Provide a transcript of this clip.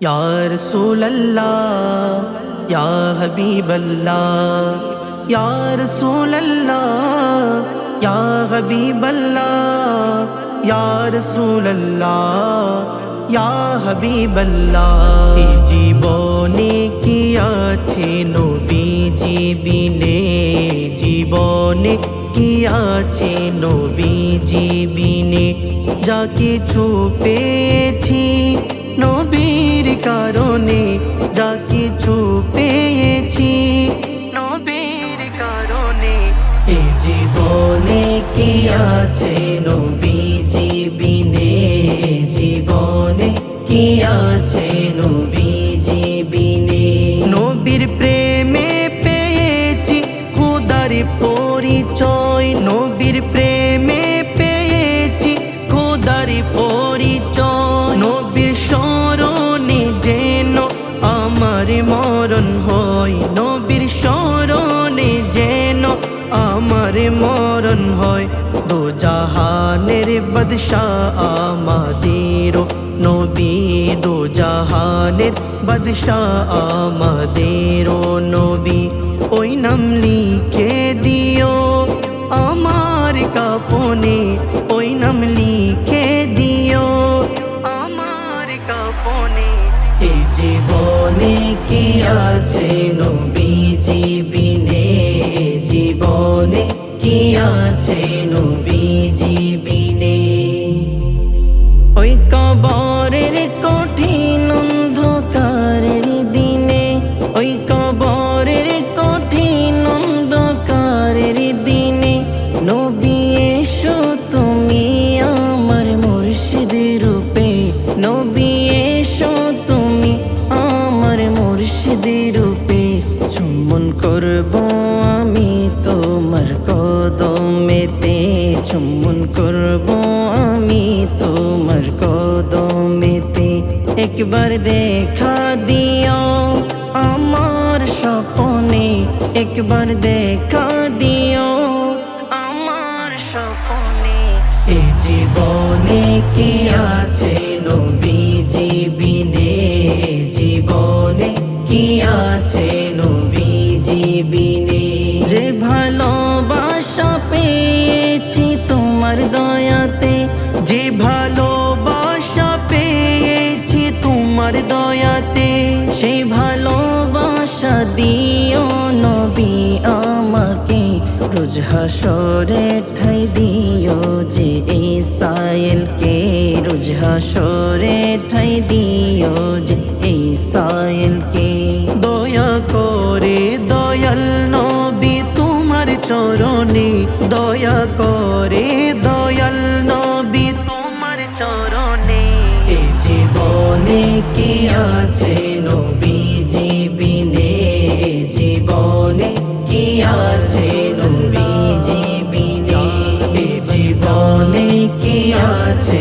یا رسول اللہ، یا حبیب اللہ، یا رسول اللہ، یا حبیب اللہ، یا رسول اللہ، یا حبیب اللہ۔ جی بونے کیا نو بی جی بی نے جی بونے کیا نو بی جی بی نے جا کے چھوپے چھی নবীর কারণে যা কিছু পেয়েছি। নবীর কারণে এ জীবনে কি আছে? নবীজি বিনে জীবনে কি আছে? নবীজি মরণ হয়। দো জাহানের বদশাহ আমাদের নবী। দো জাহানের বদশাহ আমাদের নবী। ওই নাম লিখে দিও আমার কাপনে ওই নাম লিখে দিও আমার কাপনে এই জীবনে কি আছে নবীজি বিনে আছে নবীজি বিনে ওই কবরের দিনে ওই কবরের কঠিন অন্ধকারের দিনে, নবী এসো তুমি আমার মুর্শিদ রূপে। নবী তুমি আমার মুর্শিদ রূপে। চুম্বন করব চুম্বন করব আমি তোমার কদমেতে। একবার দেখা দিও আমার স্বপনে। একবার দেখা দিও আমার স্বপনে। এ জীবনে কি আছে নবীজি বিনে? জীবনে কি আছে নবীজি বিনে? যে ভালোবাসা ভালোবাসা পেয়েছি তোমার দয়াতে। সেই ভালোবাসা দিও নবী আমাকে। রোজ হাসরে ঠাই দিও যে এই সায়েলকে রোজ হাসরে ঠাই দিও যে এই সায়েলকে দয়া করে দয়াল নবী তোমার চরণে। দয়া করে কি আছে নবীজি বিনে জীবনে? কি আছে নবীজি বিনে জীবনে? কি আছে